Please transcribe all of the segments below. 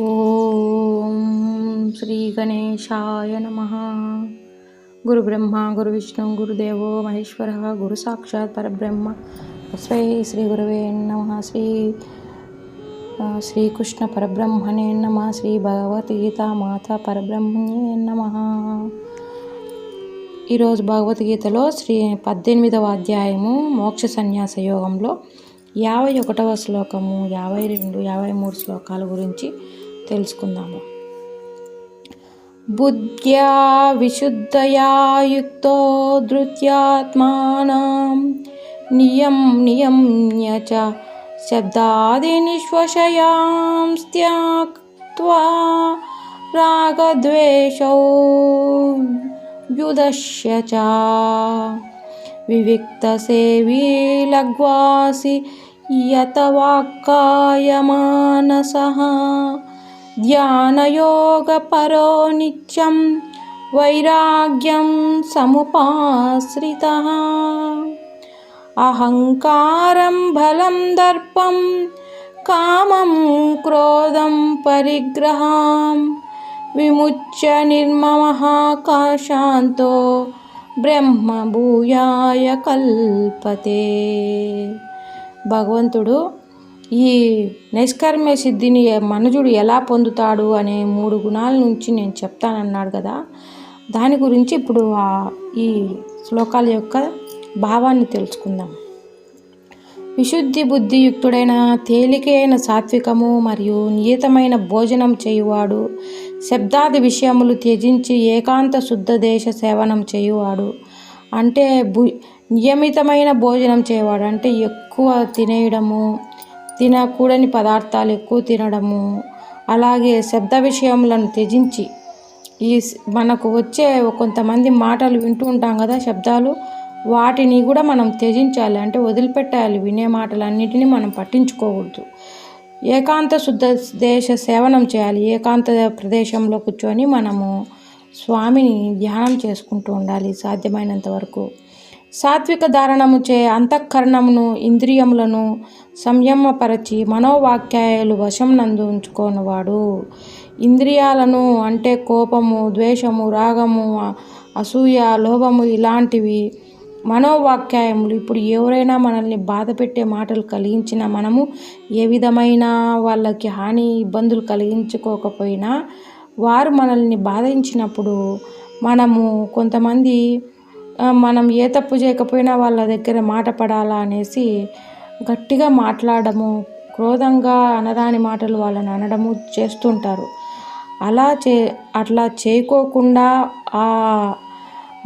ఓం శ్రీ గణేశాయ నమ. గురు బ్రహ్మ గురు విష్ణు గురుదేవో మహేశ్వర గురు సాక్షాత్ పరబ్రహ్మ. తస్మై శ్రీ గురువే నమ. శ్రీ శ్రీకృష్ణ పరబ్రహ్మణే నమ. శ్రీ భగవద్గీత మాత పరబ్రహ్మణే నమ. ఈరోజు భగవద్గీతలో శ్రీ పద్దెనిమిదవ అధ్యాయము మోక్ష సన్యాస యోగంలో యాభై ఒకటవ శ్లోకము యాభై రెండు యాభై మూడు శ్లోకాల గురించి తెలుసుకుందాము. బుద్ధ్యా విశుద్ధయా యుక్తో ధృత్యాత్మానం నియం నియమ్య చ శబ్దాదినిశ్వశయాంస్త్యాక్త్వా రాగద్వేషౌ వ్యుదశ్య చ వివిక్తసేవీ లగ్వాసి యత వాక్కాయ మానస ధ్యానయోగపरो నిత్యం వైరాగ్యం సముపాశ్రిత అహంకారం బలం దర్పం కామం క్రోధం పరిగ్రహాం విముచ్య నిర్మమహాకాశాంతో బ్రహ్మ భూయాయ కల్పతే భగవంతుడు ఈ నైష్కర్మ్య సిద్ధిని మనుజుడు ఎలా పొందుతాడు అనే మూడు గుణాల నుంచి నేను చెప్తానన్నాడు కదా. దాని గురించి ఇప్పుడు ఆ ఈ శ్లోకాల యొక్క భావాన్ని తెలుసుకుందాం. విశుద్ధి బుద్ధియుక్తుడైన తేలికైన సాత్వికము మరియు నియతమైన భోజనం చేయువాడు శబ్దాది విషయములు త్యజించి ఏకాంత శుద్ధ దేశ సేవనం చేయువాడు అంటే భు నియమితమైన భోజనం చేయవాడు అంటే ఎక్కువ తినేయడము తినకూడని పదార్థాలు ఎక్కువ తినడము. అలాగే శబ్ద విషయములను త్యజించి. ఈ మనకు వచ్చే కొంతమంది మాటలు వింటూ ఉంటాం కదా శబ్దాలు. వాటిని కూడా మనం త్యజించాలి. అంటే వదిలిపెట్టాలి. వినే మాటలన్నిటినీ మనం పట్టించుకోకూడదు. ఏకాంత శుద్ధ దేశ సేవనం చేయాలి. ఏకాంత ప్రదేశంలో కూర్చొని మనము స్వామిని ధ్యానం చేసుకుంటూ ఉండాలి సాధ్యమైనంత వరకు. సాత్విక ధారణముచే అంతఃకరణమును ఇంద్రియములను సంయమపరచి మనోవాక్యాయాలు వశం నందు ఉంచుకోనివాడు. ఇంద్రియాలను అంటే కోపము ద్వేషము రాగము అసూయ లోభము ఇలాంటివి మనోవాక్యాయములు. ఇప్పుడు ఎవరైనా మనల్ని బాధ పెట్టే మాటలు కలిగించినా మనము ఏ విధమైన వాళ్ళకి హాని ఇబ్బందులు కలిగించుకోకపోయినా వారు మనల్ని బాధించినప్పుడు మనము కొంతమంది మనం ఏ తప్పు చేయకపోయినా వాళ్ళ దగ్గర మాట పడాలా అనేసి గట్టిగా మాట్లాడము క్రోధంగా అనరాని మాటలు వాళ్ళని అనడము చేస్తుంటారు. అలా చే అట్లా చేయకోకుండా ఆ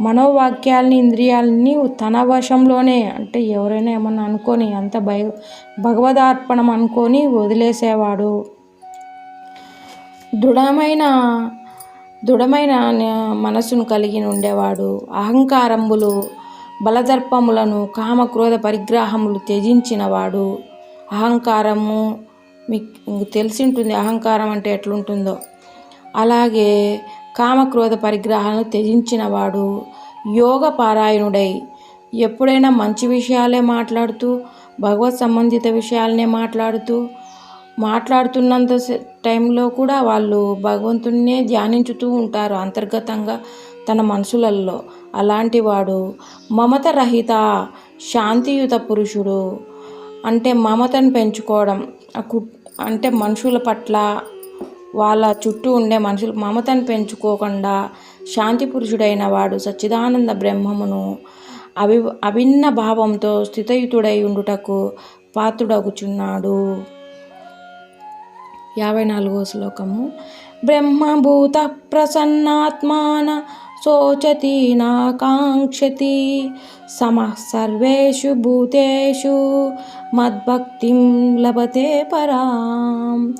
మనోవాక్యాలని ఇంద్రియాలని తన వశంలోనే అంటే ఎవరైనా ఏమన్నా అనుకొని అంత భయ భగవదార్పణం అనుకొని వదిలేసేవాడు. దృఢమైన దృఢమైన మనసును కలిగి ఉండేవాడు అహంకారంబులు బలదర్పములను కామ క్రోధ పరిగ్రహములు త్యజించినవాడు. అహంకారము మీకు తెలిసి ఉంటుంది అహంకారం అంటే ఎట్లుంటుందో. అలాగే కామక్రోధ పరిగ్రహాలను త్యజించినవాడు యోగ పారాయణుడై ఎప్పుడైనా మంచి విషయాలే మాట్లాడుతూ భగవత్ సంబంధిత విషయాలనే మాట్లాడుతూ మాట్లాడుతున్నంత టైంలో కూడా వాళ్ళు భగవంతున్నే ధ్యానించుతూ ఉంటారు అంతర్గతంగా తన మనసులలో అలాంటి వాడు మమత రహిత శాంతియుత పురుషుడు. అంటే మమతను పెంచుకోవడం కు- అంటే మనుషుల పట్ల వాళ్ళ చుట్టూ ఉండే మనుషులు మమతను పెంచుకోకుండా శాంతి పురుషుడైన వాడు సచ్చిదానంద బ్రహ్మమును అభి అభిన్న భావంతో స్థితయుతుడై ఉండుటకు పాత్రుడగుచున్నాడు. యాభై నాలుగో శ్లోకము. బ్రహ్మభూత ప్రసన్నాత్మాన శోచతి నాకాంక్షతి సమ సర్వేషు భూతేషు మద్భక్తిం లభతే పరాం.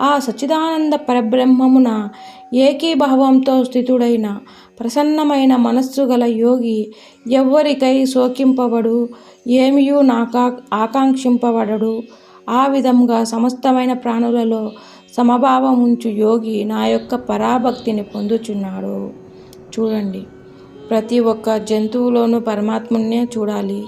ఆ సచ్చిదానంద పరబ్రహ్మమున ఏకీభావంతో స్థితుడైన ప్రసన్నమైన మనస్సు గల యోగి ఎవ్వరికై శోకింపబడు ఏమియూ నాకా ఆకాంక్షింపబడడు. ఆ విధంగా సమస్తమైన ప్రాణులలో సమభావం ఉంచు యోగి నా యొక్క పరాభక్తిని పొందుచున్నాడు. చూడండి ప్రతి ఒక్క జంతువులోనూ పరమాత్మనే చూడాలి.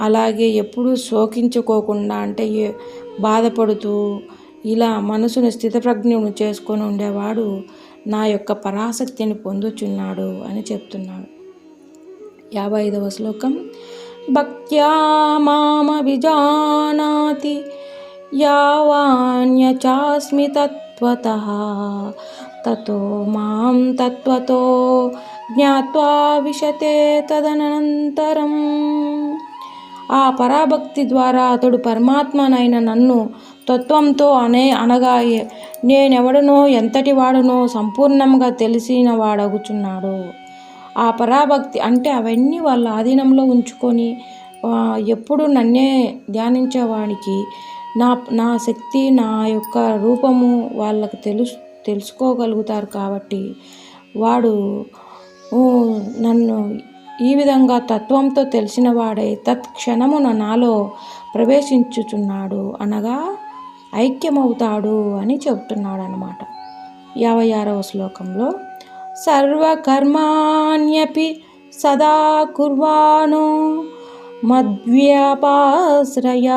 అలాగే ఎప్పుడూ శోకించుకోకుండా అంటే ఏ బాధపడుతూ ఇలా మనసును స్థితప్రజ్ఞను చేసుకొని ఉండేవాడు నా యొక్క పరాశక్తిని పొందుచున్నాడు అని చెప్తున్నాడు. యాభై ఐదవ శ్లోకం. భక్త్యా మామభిజానాతి యావాన్యచాస్మి తత్వత తతో మాం తత్వతో జ్ఞాత్వా విశతే తదనంతరం ఆ పరాభక్తి ద్వారా అతడు పరమాత్మనైన నన్ను తత్వంతో అనే అనగా నేనెవడనో ఎంతటి వాడనో సంపూర్ణంగా తెలిసిన వాడగుచున్నాడు. ఆ పరాభక్తి అంటే అవన్నీ వాళ్ళ ఆధీనంలో ఉంచుకొని ఎప్పుడు నన్నే ధ్యానించేవాడికి నా నా శక్తి నా యొక్క రూపము వాళ్ళకు తెలుసు తెలుసుకోగలుగుతారు కాబట్టి వాడు నన్ను ఈ విధంగా తత్వంతో తెలిసిన వాడే తత్క్షణమున నాలో ప్రవేశించుచున్నాడు అనగా ఐక్యమవుతాడు అని చెబుతున్నాడు అనమాట యాభై ఆరవ శ్లోకంలో సర్వకర్మాణ్యపి సదా కుర్వాణో మద్వ్యపాశ్రయ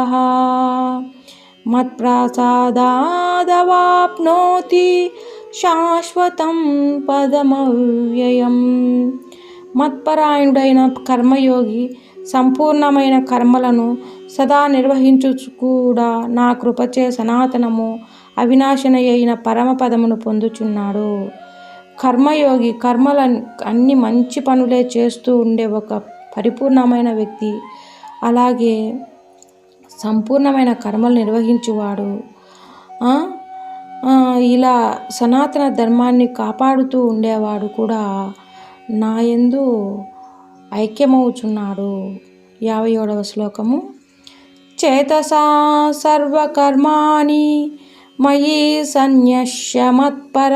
మత్ప్రసాదాదవాప్నోతి శాశ్వతం పదమవ్యయం మత్పరాయణుడైన కర్మయోగి సంపూర్ణమైన కర్మలను సదా నిర్వహించు కూడా నా కృపచే సనాతనము అవినాశన అయిన పరమపదమును పొందుచున్నాడు. కర్మయోగి కర్మల అన్ని మంచి పనులే చేస్తూ ఉండే ఒక పరిపూర్ణమైన వ్యక్తి. అలాగే సంపూర్ణమైన కర్మలు నిర్వహించువాడు. ఇలా సనాతన ధర్మాన్ని కాపాడుతూ ఉండేవాడు కూడా నా ఎందు ఐక్యమవుచున్నాడు. యాభై ఏడవ శ్లోకము. చేతసా సర్వకర్మాణి మయి సన్యస్య మత్పర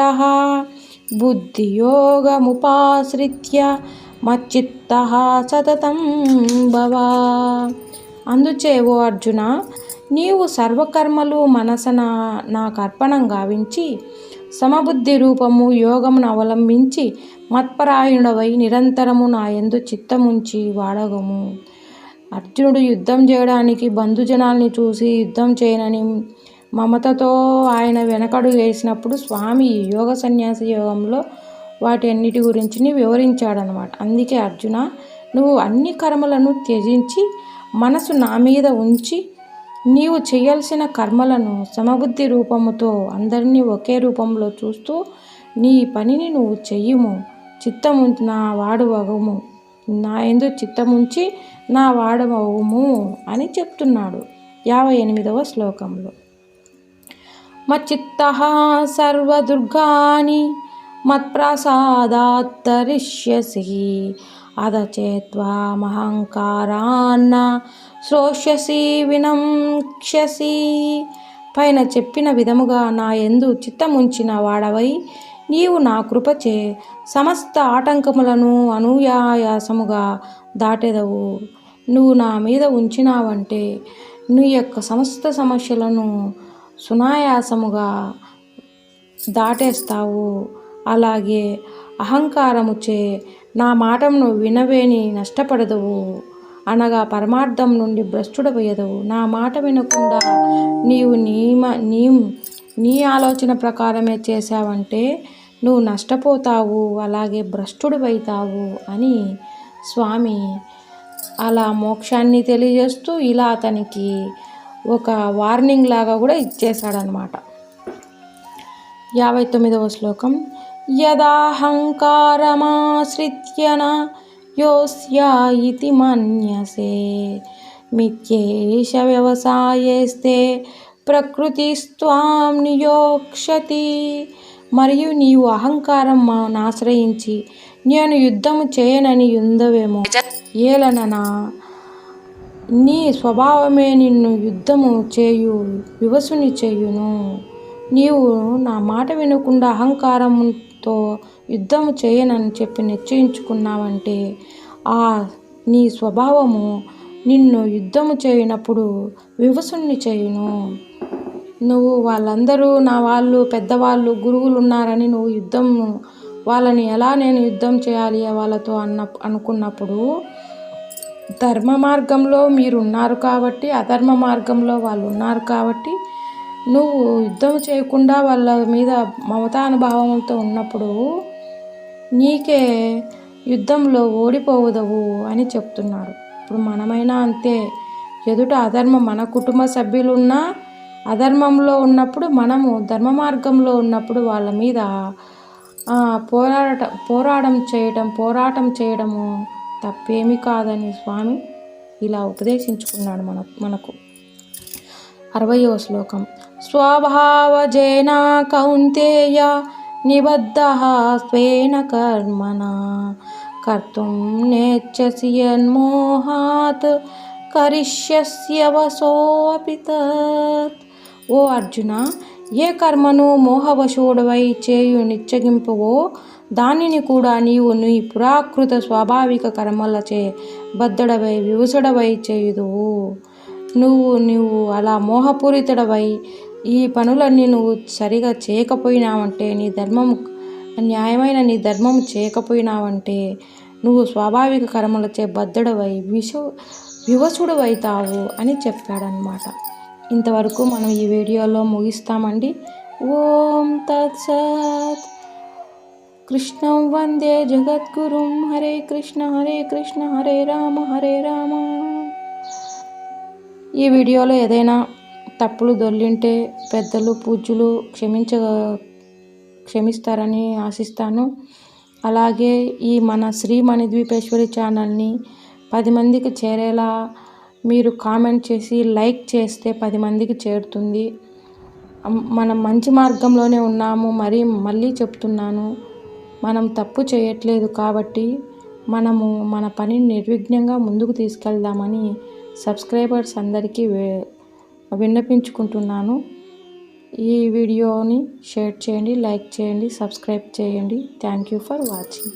బుద్ధియోగముపాశ్రిత్య మచ్చిత్త సతతం భవా. అందుచే ఓ అర్జున నీవు సర్వకర్మలు మనసన నాకు అర్పణం గావించి సమబుద్ధి రూపము యోగమును అవలంబించి మత్పరాయణుడవై నిరంతరము నా ఎందు చిత్తముంచి వాడగము. అర్జునుడు యుద్ధం చేయడానికి బంధుజనాల్ని చూసి యుద్ధం చేయనని మమతతో ఆయన వెనకడు వేసినప్పుడు స్వామి యోగ సన్యాస యోగంలో వాటి అన్నిటి గురించి వివరించాడనమాట అందుకే అర్జున నువ్వు అన్ని కర్మలను త్యజించి మనసు నా మీద ఉంచి నీవు చేయాల్సిన కర్మలను సమబుద్ధి రూపముతో అందరినీ ఒకే రూపంలో చూస్తూ నీ పనిని నువ్వు చెయ్యము. చిత్తము నా వాడువగము నా ఎందు చిత్తముంచి నా వాడవము అని చెప్తున్నాడు యాభై ఎనిమిదవ శ్లోకంలో. మచ్చిత్త సర్వదుర్గాని మత్ప్రసాదాత్తరిష్యసి. అదచేత్వామహంకారాన్న శ్రోష్యసి వినంక్షసి పైన చెప్పిన విధముగా నా ఎందు చిత్తముంచిన వాడవై నీవు నా కృపచే సమస్త ఆటంకములను అనుయాయాసముగా దాటెదవు. నువ్వు నా మీద ఉంచినావంటే నీ యొక్క సమస్త సమస్యలను సునాయాసముగా దాటేస్తావు. అలాగే అహంకారముచే నా మాటను వినవేని నష్టపడదవు. అనగా పరమార్థం నుండి భ్రష్టుడపోయేదవు నా మాట వినకుండా నీవు నియమ నీ నీ ఆలోచన ప్రకారమే చేశావంటే నువ్వు నష్టపోతావు అలాగే భ్రష్టుడివైతావు అని స్వామి అలా మోక్షాన్ని తెలియజేస్తూ ఇలా అతనికి ఒక వార్నింగ్ లాగా కూడా ఇచ్చేశాడనమాట. యాభై తొమ్మిదవ శ్లోకం యదాహంకారమాశ్రిత్య నా మన్యసే. మిథ్యేష ప్రకృతి స్వాం నియోక్షతి మరియు నీవు అహంకారం మాను ఆశ్రయించి నేను యుద్ధము చేయనని ఉందవేమో ఏలననా నీ స్వభావమే నిన్ను యుద్ధము చేయు వివసుని చేయును. నీవు నా మాట వినకుండా అహంకారం అహంకారంతో యుద్ధము చేయనని చెప్పి నిశ్చయించుకున్నావంటే ఆ నీ స్వభావము నిన్ను యుద్ధము చేయనప్పుడు వివసుణ్ణి చేయును. నువ్వు వాళ్ళందరూ నా వాళ్ళు పెద్దవాళ్ళు గురువులు ఉన్నారని నువ్వు యుద్ధం వాళ్ళని ఎలా నేను యుద్ధం చేయాలి వాళ్ళతో అన్న అనుకున్నప్పుడు ధర్మ మార్గంలో మీరు ఉన్నారు కాబట్టి అధర్మ మార్గంలో వాళ్ళు ఉన్నారు కాబట్టి నువ్వు యుద్ధం చేయకుండా వాళ్ళ మీద మమతానుభావంతో ఉన్నప్పుడు నీకే యుద్ధంలో ఓడిపోవదవు అని చెప్తున్నాడు ఇప్పుడు మనమైనా అంతే. ఎదుట అధర్మం మన కుటుంబ సభ్యులున్నా అధర్మంలో ఉన్నప్పుడు మనము ధర్మ మార్గంలో ఉన్నప్పుడు వాళ్ళ మీద పోరాట పోరాటం చేయటం పోరాటం చేయడము తప్పేమీ కాదని స్వామి ఇలా ఉపదేశించుకున్నాడు మన మనకు. అరవయో శ్లోకం. స్వభావజేనా కౌంతేయ నిబద్ధ స్వేన కర్మణ. కర్తుం నేచ్చసి యన్మోహాత్ కరిష్యస్య తత్ ఓ అర్జున ఏ కర్మను మోహవశుడవై చేయు నిచ్చగింపువో దానిని కూడా నీవు నీ పురాకృత స్వాభావిక కర్మలచే బద్దడవై వివసుడవై చేయుదువు. నువ్వు నువ్వు అలా మోహపూరితుడవై ఈ పనులన్నీ నువ్వు సరిగా చేయకపోయినావంటే నీ ధర్మం న్యాయమైన నీ ధర్మం చేయకపోయినావంటే నువ్వు స్వాభావిక కర్మలచే బద్దడవై విషు అవుతావు అని చెప్పాడనమాట ఇంతవరకు మనం ఈ వీడియోలో ముగిస్తామండి. ఓం తత్సత్. కృష్ణం వందే జగద్గురుం. హరే కృష్ణ హరే కృష్ణ హరే రామ హరే రామ. ఈ వీడియోలో ఏదైనా తప్పులు దొల్లింటే పెద్దలు పూజ్యులు క్షమించ క్షమిస్తారని ఆశిస్తాను. అలాగే ఈ మన శ్రీ మణిద్వీపేశ్వరి ఛానల్ని పది మందికి చేరేలా మీరు కామెంట్ చేసి లైక్ చేస్తే పది మందికి చేరుతుంది. మనం మంచి మార్గంలోనే ఉన్నాము మరి మళ్ళీ చెప్తున్నాను. మనం తప్పు చేయట్లేదు కాబట్టి మనము మన పనిని నిర్విఘ్నంగా ముందుకు తీసుకెళ్దామని సబ్స్క్రైబర్స్ అందరికీ విన్నపించుకుంటున్నాను. ఈ వీడియోని షేర్ చేయండి లైక్ చేయండి సబ్స్క్రైబ్ చేయండి. Thank you for watching.